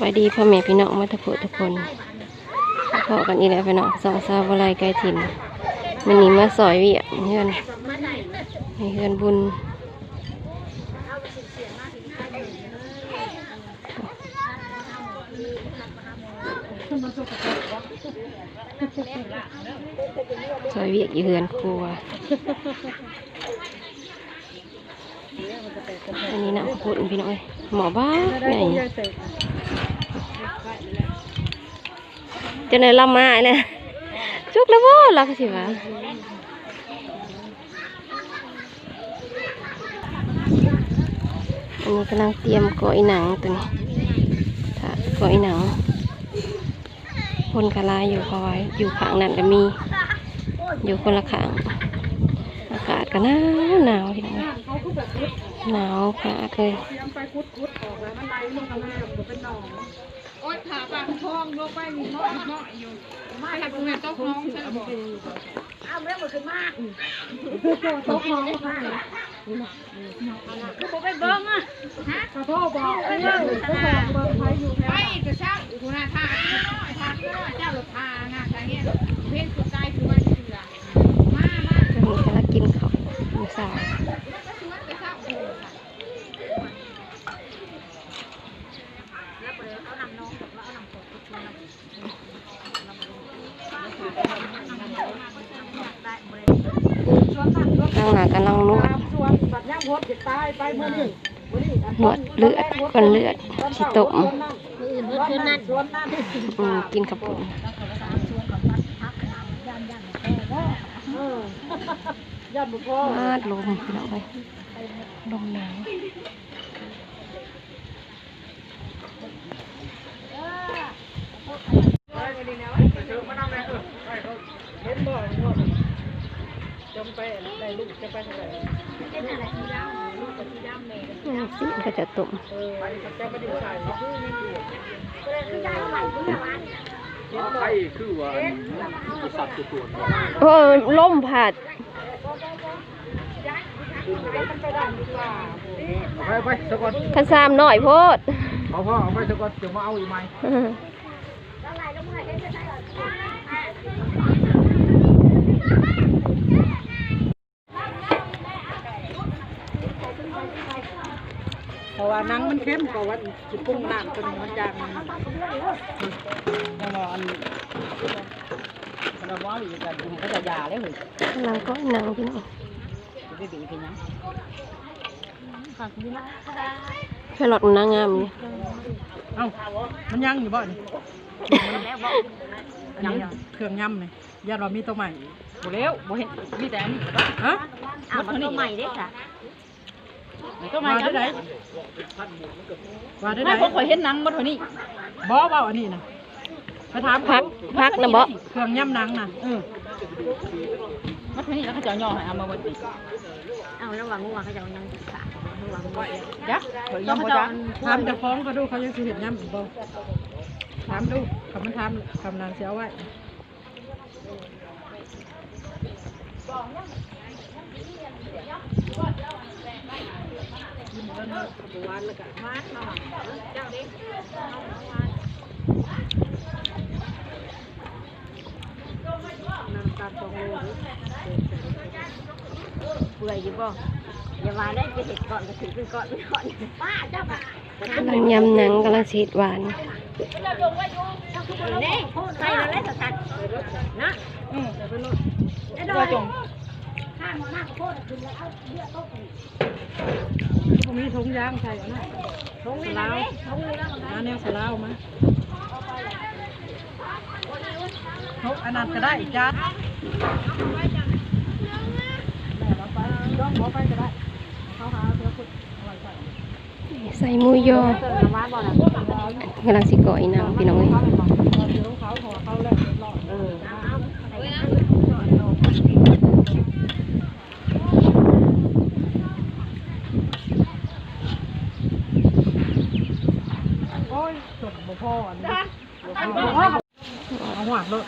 บายดีพ่อแม่พี่น้องมาทุกคนทุกคนพอกันอีกแล้วพี่น้องสองสาวบลายไกลถิ่นมันนีมาซอยเวียเฮือนให้เฮือนบุญซอยเวียกอยู่เฮือนครัวอันนี้นะพูดพี่น้องเอ้ยหมอบ้าไง จะไหนลำมาเนี่ยจุกแล้วบ่ลักสิวะอันนี้กำลังเตรียมก่อยหนังตัวนี้ถ้าก่อยหนังคนกะลายอยู่เขาไว้อยู่ข้างนั้นก็มี อยู่คนละข้าง อากาศก็หนาวหนาวพี่น้องเอ้ย หนาวค่ะเคยโอ๊ยขาปากทองลงไปมีเนาะเนาะอยู่มาให้กูแม่ต้องน้องใช่บ่อ้าวแม่บ่ขึ้นมาตกน้องมาคือบ่ไปเบิ่งอะฮะขอโทษบอกเออเบิ่งไผอยู่ไปก็ช่างกูน่ะทาน้อยทาน้อยเจ้าหลบทางะกะเฮ็ดเพิ่นสุดใจคือว่าเชื่อมามา ตอนนี้กำลังกินข้าวหมูสาว ก็ชวนไปซักโอ้ค่ะ ตั้งหน้ากำลังนวด ส่วนบัดย่างพดจะตายไปมื้อนี้ มดเลือดก้อนเลือดสิตมคืนนั้นส่วนนั้นอืมกินกับปุ่นเออย่านบ่พอมาดลมพี่น้องไปลมหนาวเห็นบ่ ว่าจำไปได้ลูกจะไปเท่าไหร่อืมสิก็จะตุ่มเออจะไม่ได้ใส่เนาะไอ้คือว่าสัตว์ตัวตัวโอ้ยล่มผัดไปไปสักวันขันซามหน่อยโพดเอาพ่อเอาไปสักวันจะมาเอาอีกไหม ราะว่านังมันเข้มกว่าวันสิปรุงน้ำตัวนี้มันจางมันยังว่าอันเราว่าอยู่กันก็จะยาแล้วเฮ้ยกำลังก้อยหนังพี่น้องไปบีบเป็นยังแค่หลอดมันนางงามนี่เอ้ามันยังอยู่บ่อนยังเครื่องย่ำนี่ยาเรามีตัวใหม่บ่แล้วบ่เห็นมีแต่อันนี้ฮะมันตัวใหม่เด้ค่ะ ตัวใหม่ได้ไหนว่าได้ไหนไม่พอข่อยเห็นหนังบ่เท่านี้บ่เบาอันนี้นะไปถามพักพักนะบ่เครื่องย่ำหนังนะเออบ่เท่านี้แล้วเขาจะเอาย่อให้เอามาเบิดอีกเอาระหว่างงัวเขาจะเอายังขาระหว่างงัวจ้ะข่อยยังบ่จ้ะถามเจะฟ้าของก็ดูเขายังสิเห็นย่ำอีกบ่ถามดูคำมันถามคำนานเสียไว้ น้ำตาลสองโลเปื่อยอยู่บ่อย่าว่าได้ไปเห็ดก่อนก็ถือเป็นก่อนก่อนป้าเจ้าป้ากำลังยำหนังกำลังเสีดหวานเน่ใส่แล้วแล้วสักตว์นะอือไอ้ดอวยามมากโคตรขึ้นแล้วเอาเลือดตกพวกนี้ถุงยางใส่นะทงนี่นะทงนี่แล้วมาแนวสลาวมาทกอันนั้นก็ได้อีกจ้าต้องขอไปก็ได้เขาหาเพื่อคุณเอาไว้ใส่ใส่หมูยอเติมน้ำมันบ่ล่ะกำลังสิก่อยหนังพี่น้องเอ้ย เขาเป็นของเราเดี๋ยวเขาขอเขาแล้วเรียบร้อยเออ โอ้ยจบบ่พออันนี้เอาหัวเลย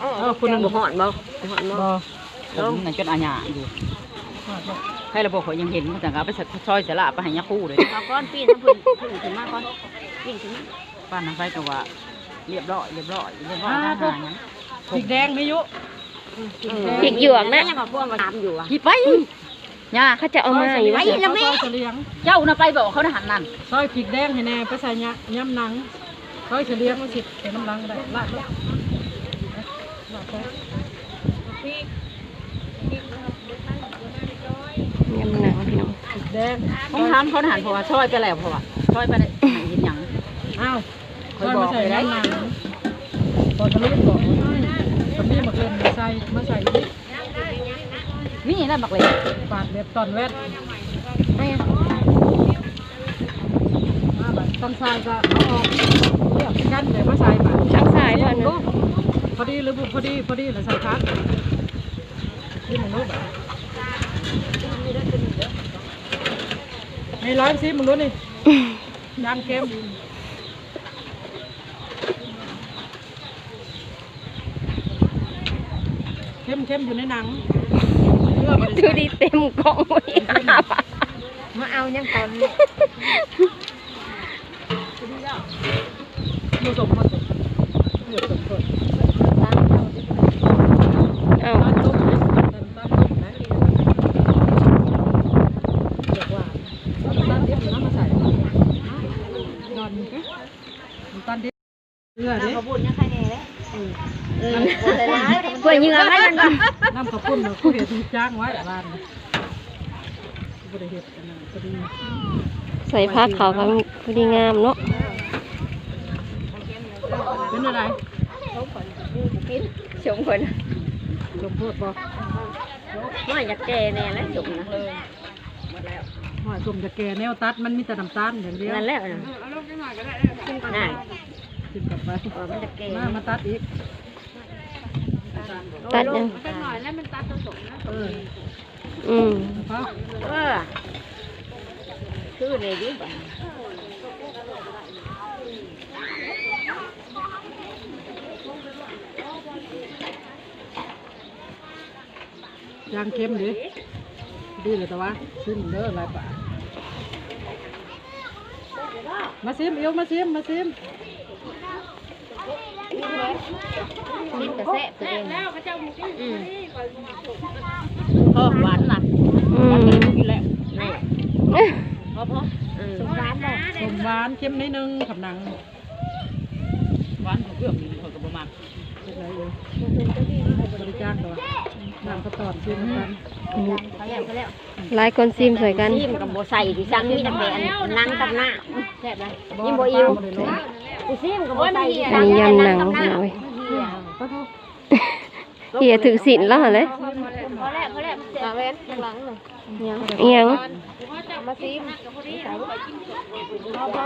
เออ คุณนึงบ่หอนบ่หอนบ่บ่ผมนั่นจนอาญาอยู่ให้ระบบข่อยยังเห็นแต่ก็เอาไปซอยสละไปให้ยาคู่เลยเอาก้อนปีนน้ำผึ้งผึ้งขึ้นมาก่อนกินถึงป้านทางไฟก็ว่าเรียบร้อยเรียบร้อยเรียบร้อยทางหาหยังพริกแดงนี่ยุพริกหยวกนะยังมาพวกมาทำอยู่อะกี่ไปย่าเขาจะเอามาอยู่ไว้ว่าแล้วแม่เจ้าน่ะไปบอกเขาทหารนั่นซอยพริกแดงให้แน่ไปใส่ยะย่ำหนังซอยเฉลียงมันสิเป็นน้ำลังก็ได้ลาดลาดลาดไป ยำหนังพี่น้องพริกแดงต้องทำเขาหันเพราะว่าช่อยไปแล้วเพราะว่าช่อยไปได้เห็นหยังอ้าวซอยมาใส่ย่ำหนังพอทะลุบอกทำนี่มาเล่นมาใส่มาใส่อีกนี่นั่นบักเลยปาดเล็บตอนแวดไอ้อะมาแบบตอนใส่ก็เอาออกเรียบกันเลยมาใส่แบบช่างสายบ่อนนะ พอดีหรือพอดีพอดีหรือใส่พักนี่มันรู้แบบมีร้อยซิมึงรู้นี่ยางเค็มเข้มเข้มอยู่ในหนังเลือกดูดีเต็มกล่องเลยอะมาเอายังตอนผสมผสมเลื อกสมผสมเอาตอนต้มนะตอนต้มนะเรียกว่าตอนเดียวน้ำมาใส่นอนตอนเดียวเลือดดิเขาพูดยังใครแน่เลยกล้วยเนื้อให้มันน้ำข้าวปุ้นเราเขาเห็ดจ้างไว้ร้านบริเห็ดอันใส่ผ้าขาวก็พอดีงามเนาะเป็นอะไรชมคน ชมโพดบอกไม่อยากแก่แน่แล้วจุกนะว่าชมจะแก่แนวตัดมันมีแต่น้ำตาลอย่างเดียวนั่นแหละนะน่ากินกลับไปเออมันจะแก่มามาตัดอีกตัดยังเอออืมเพราะเออคือเลยดิ ยางเค็มดิดีเลยแต่ว่าซิมเด้อหลายป่ามาซิมเอวมาซิมมาซิมกินกระแซ่ตัวเองอืมพ่อหวานล่ะอืมกินแล้วนี่พ่อพ่ออืมสงสารบ่สมหวานเค็มนิดนึงขับหนังหวานของเครื่องนี่เขาก็ประมาณเป็นไรเอ่ยบริจาคตัว น้ำกระตอนซิมกันเขาแล้วเขาแล้วหลายคนซิมใส่กันจิ้มกับโบใส่ดิซังมีแต่แกนนั่งกับหน้าแซ่บเลยยิ่งโบอิวกูซิมกับโบใส่ดิอัซันงนี้ยำหนังกับหพี่น้าน้องเว้ยเฮียถือศีลแล้วเหรอเลยเขาแล้วเขาแล้วตาเว้นหลังเลยเอียงมาซิม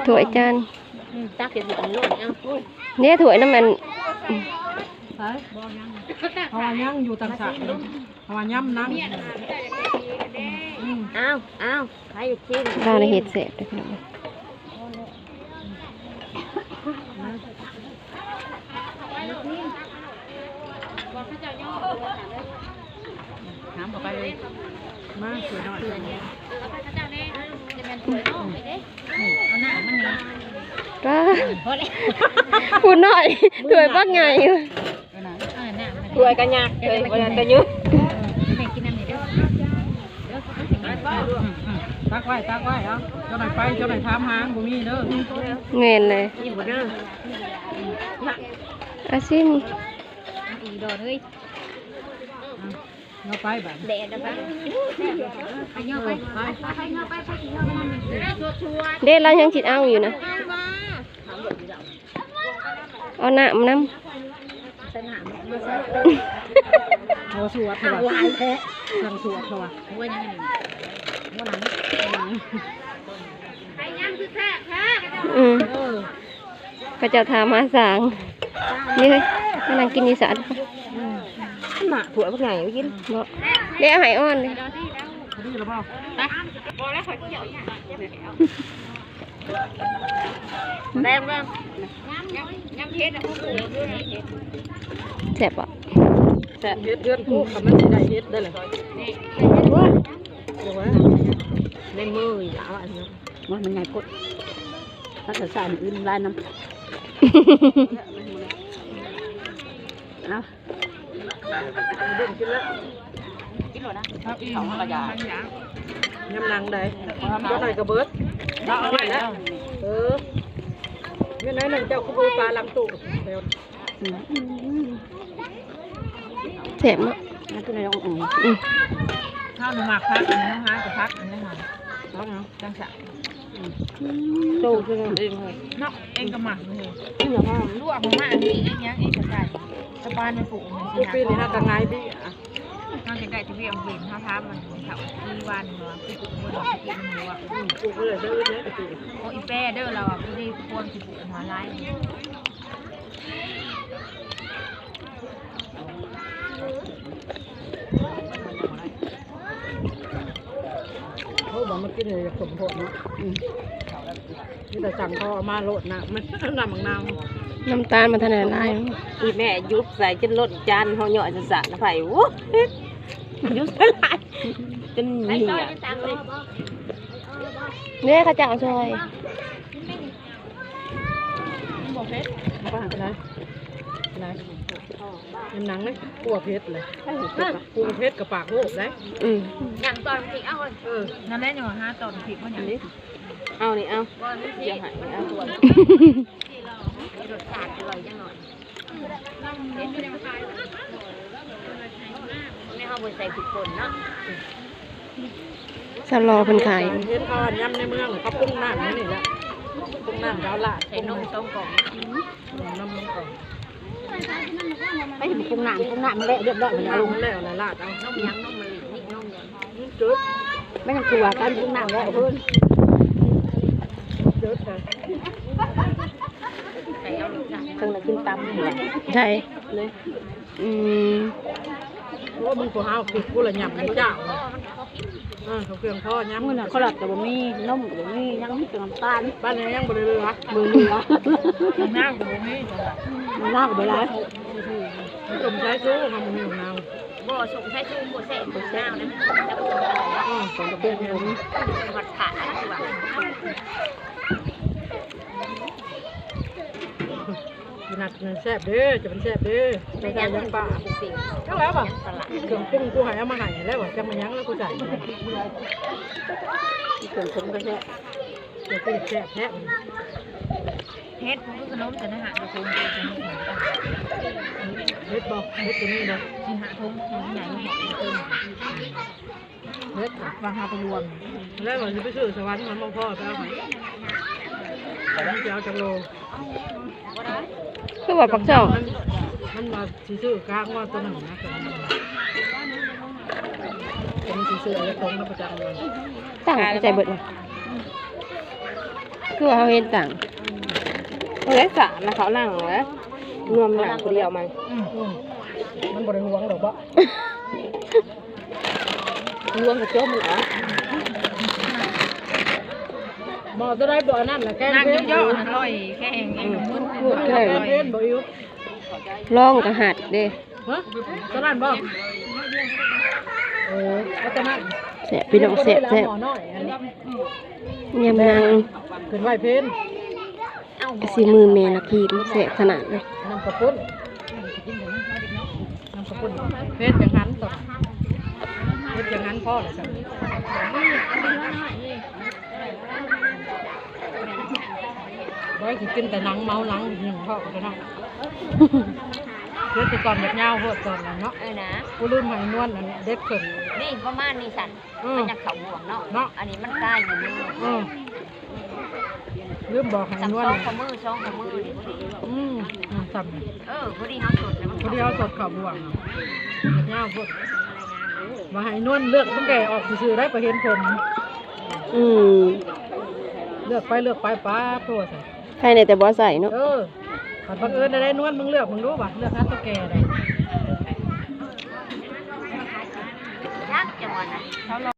ถ้วยจานตักเก็บหัวลูกเอาอุ้ยเนี่ยถ้วยน้ำมัน ใช่เพราะว่ายังอยู่ต่างสายเพราะว่าย่ำนั่งอืมเอาเอาใครอยากชิมเรานเห็ดเสร็จเลยพี่น้องเว้ยน้ำเข้าไปเลยมาสวยหน่อยป้าพูดหน่อยถ้วยปักไงถ้วยกันยากเล ยวันนั้นก็ยืดตักไว้ตักไว้เอาเจ้าหน่อยไปเจ้าหน่อยถามหางบ่มีเด้อเงินเลยยิ่งกว่าเดิมอาซิมเราไปแบบแดดนะคะไปเงาไปไปไปเงาไปไปเงาไปเด้เรายังจิตเอาอยู่นะเอาหน้ำน้เอาสวดเถอะวะสั่งสวดเถอะวะว่ายังไงำอืมเออก็จะทามาสางนี่เฮ้ยมานั่งกินอีสานหมาถั่วพวกไหนไปกินเนาะเด้เอาไหายอ่อนเลยพอดีหรือเปล่า แรงแรงแซ่บอะแต่เฮ็ดเดือนคู่กับมันสิได้เฮ็ดได้เลยเดี๋ยวไว้ในมืออย่าอะว่ามันไงพดถ้าจะสั่นอื่นลายน้ำเอาดึงกินแล้วกินหรอนะเอาอีกของกระยามันหยังยำนังได้ก็หน่อยกระเบิด เอาไว้แล้วเออเมื่อไหร่หนึ่งเจ้าคุยปลาลังตุเดี๋ยวแซ่บเนาะนั่นคือในองค์อื่นอืมข้าวหนูหมักพักอันนี้นะคะกับพักอันนี้ค่ะต้องเอาะจังสะโตู้คือเองเนาะเองก็หมักเลยที่เหลือห้อลวกของมันอันนี้เองยังเองก็ใส่สะบายในปลูกมันทุกปีนี่ฮะกระไงบี้นอ กจากได้ที่พี่เอาเห็นข้าท้ามันเขาที่วันเนาะที่ปลูกมันกินมันหัวปลูกเลยได้เลยเนี่ยโอ้อีแป้เด้อเราอะพี่ได้ควรสิปลูกหัวไร่เขาบอกมากินเลยสมผลเนะนี่แต่สั่งเขาเอามาโลดนะมันน้ำมังนาวน้ำตาลมันทนายลายอีแม่ยุบใส่จนลดจานเขาเหยาะจะสะนะไผ่วุ้ ยุบใส่ลายจนเหนียเนี่ยข้าเจ้าซอยบ้านอะไรอะไรยำหนังเลยกัวเพชรเลยกัวเพชรกับปากโหกได้อืมอย่างตอนพริกเอาเลยเออนั่นแหละอยู่ห้าตอนผิดมันอย่างนี้เอานี่เอาเดี๋ยวหายเอาตัวรสชาติอร่อยจังหน่อย เอาไปใส่ผิดคนเนาะสลอเพิ่นขายเห็นเขาอันยำในเมืองเขาปรุงน้ำนี่แหละปรุงน้ำดาวละใส่นมต้มกล่องน้ำมันก่อนไม่ถึงปรุงน้ำปรุงน้ำมันเละเรียบร้อยหมดแล้วเอาลุงมันแล้วละลาดเอานมยังนมมะลินี่นมยังจุดไม่ต้องกลัวการปรุงน้ำแล้วเพื่อนจุดค่ะใส่เอาลูกนะเพิ่งจะกินตำนี่แหละใช่เลยอืม เพรามึงกูหาคือกูละยำในเจ้าเออเขาเครื่องพ่อยำมื่อน่ะเขาหลับแต่บ่มีนมบ่มียังมีแต่น้ำตาลบ้านนี้ยังบริเวณเบื่อเบื่อหน้ากูไม่มันน่าเบื่อแล้วจมใช้สู้ทำมันอยู่นาวบ่ส่งใส่ชูบ่ใส่บ่น้าวนะแล้วก็อะไรอ๋อสองกระเบื้องผมวัดขาดคือว่า นาดนั้นแซ่บเด้อจะเป็นแซ่บเด้อจะได้ยังป่าก็แล้วป่ะเครื่องปรุงกูหายเอามาใหายแล้วว่ะจะมายั้งแล้วกูจ่ายเกินผมก็แค่เดี๋ยวกูแซ่บแท้เฮ็ดกูก็ขนมแต่นะฮะกูคงเเฮ็ดบอกเฮ็ดตัวนี้เลยที่หาทุ่งของใหญ่หอมเติมเฮ็ดวางหาไปรวมแล้วมันจะไปซื้อสวรรค์มันมาพ่อไปเอาไหนแต่นี่จะเอาจังโล คือว่าปักช่องมันมันมาสีซื้อกลางว่าตัวหนึ่งนะตัวนี้สีซื้ออะไรตรงมาประจำเลยต่างเข้าใจเบิดนะคือว่าเขาเห็นต่างเล็กสะนะเขานั่งแล้วรวมหนังคนเดียวมันอืมมันบริหวงดอกบะรวมกับโจ๊กมันอะหมอ จะได้บ่อนั่นแหละแกงนั่งเพชรย่อๆนั่นลอยแค่เองเองมึนแกงเพชรบ่อยู่ล่องกับหัดเด้ฮะตอนนั้นบ่เออแล้วตอนนั้นแสบพี่น้องแสบแสบหมอน้อยอันนี้ยำนางขึ้นไหวเพนกสีมือเมนาคีมแสบขนาดเลยน้ำกระปุ้นน้ำกระปุ้นเพชรอย่างนั้นต่อเพชรอย่างนั้นพ่อเลยสั่ง ไว้ที่กินแต่หนังเมาหนังหนึ่งพ่อก็ได้เพชรที่ก่อนแบบเงาโหดก่อนนะเนาะเออนะกูลืมให้นวลอันเด็ดขึ้นนี่ประมาณนี้สั่นอืมมันจะเข่าห่วงเนาะเนาะอันนี้มันใกล้อยู่นี่อืมลืมบอกให้สักนวลสองขมือสองขมือนี่พอดีอืมอืมซ้ำนี่เออพอดีเขาสดแล้วมันพอดีเอาสดข่าวบวงเนาะเงาโหดมาให้นวลเลือกตั้งแต่ออกซื่อๆได้ไปเห็นผมอืมเลือกไปเลือกไปป้าตัวใส่ ภายในแต่บ่ใส่เนาะเออขันบังเอิญได้นวลมึงเลือกมึงรู้ป่ะเลือกฮัตตัวแก่ได้ยักจังหวะนะเขารอ